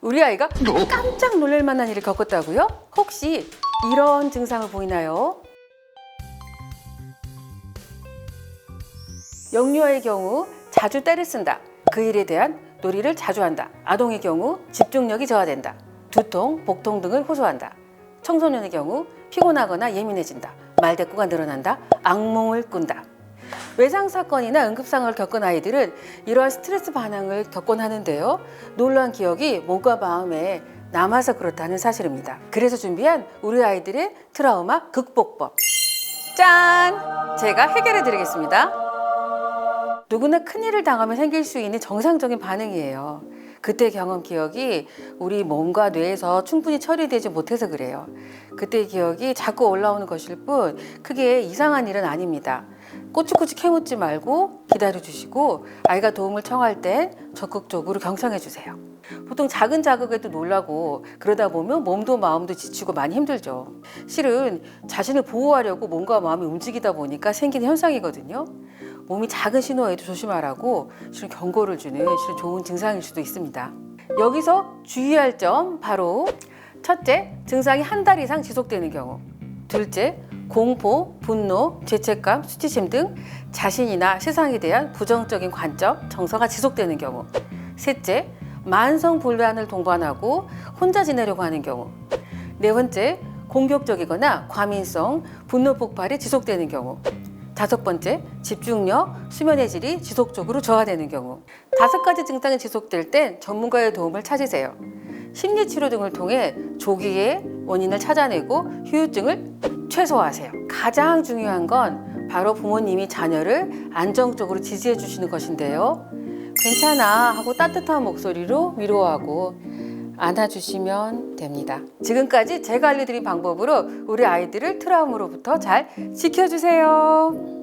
우리 아이가 깜짝 놀랄 만한 일을 겪었다고요? 혹시 이런 증상을 보이나요? 영유아의 경우 자주 때를 쓴다. 그 일에 대한 놀이를 자주 한다. 아동의 경우 집중력이 저하된다. 두통, 복통 등을 호소한다. 청소년의 경우 피곤하거나 예민해진다. 말대꾸가 늘어난다. 악몽을 꾼다. 외상 사건이나 응급 상황을 겪은 아이들은 이러한 스트레스 반응을 겪곤 하는데요. 놀란 기억이 몸과 마음에 남아서 그렇다는 사실입니다. 그래서 준비한 우리 아이들의 트라우마 극복법. 짠! 제가 해결해 드리겠습니다. 누구나 큰일을 당하면 생길 수 있는 정상적인 반응이에요. 그때 경험 기억이 우리 몸과 뇌에서 충분히 처리되지 못해서 그래요. 그때의 기억이 자꾸 올라오는 것일 뿐 크게 이상한 일은 아닙니다. 꼬치꼬치 캐묻지 말고 기다려 주시고 아이가 도움을 청할 땐 적극적으로 경청해 주세요. 보통 작은 자극에도 놀라고 그러다 보면 몸도 마음도 지치고 많이 힘들죠. 실은 자신을 보호하려고 몸과 마음이 움직이다 보니까 생기는 현상이거든요. 몸이 작은 신호에도 조심하라고 실은 경고를 주는 실은 좋은 증상일 수도 있습니다. 여기서 주의할 점 바로 첫째, 증상이 한 달 이상 지속되는 경우. 둘째, 공포, 분노, 죄책감, 수치심 등 자신이나 세상에 대한 부정적인 관점, 정서가 지속되는 경우. 셋째, 만성 불안을 동반하고 혼자 지내려고 하는 경우. 네 번째, 공격적이거나 과민성, 분노 폭발이 지속되는 경우. 다섯 번째, 집중력, 수면의 질이 지속적으로 저하되는 경우. 다섯 가지 증상이 지속될 땐 전문가의 도움을 찾으세요. 심리치료 등을 통해 조기에 원인을 찾아내고 후유증을 최소화하세요. 가장 중요한 건 바로 부모님이 자녀를 안정적으로 지지해 주시는 것인데요. 괜찮아 하고 따뜻한 목소리로 위로하고 안아주시면 됩니다. 지금까지 제가 알려드린 방법으로 우리 아이들을 트라우마로부터 잘 지켜주세요.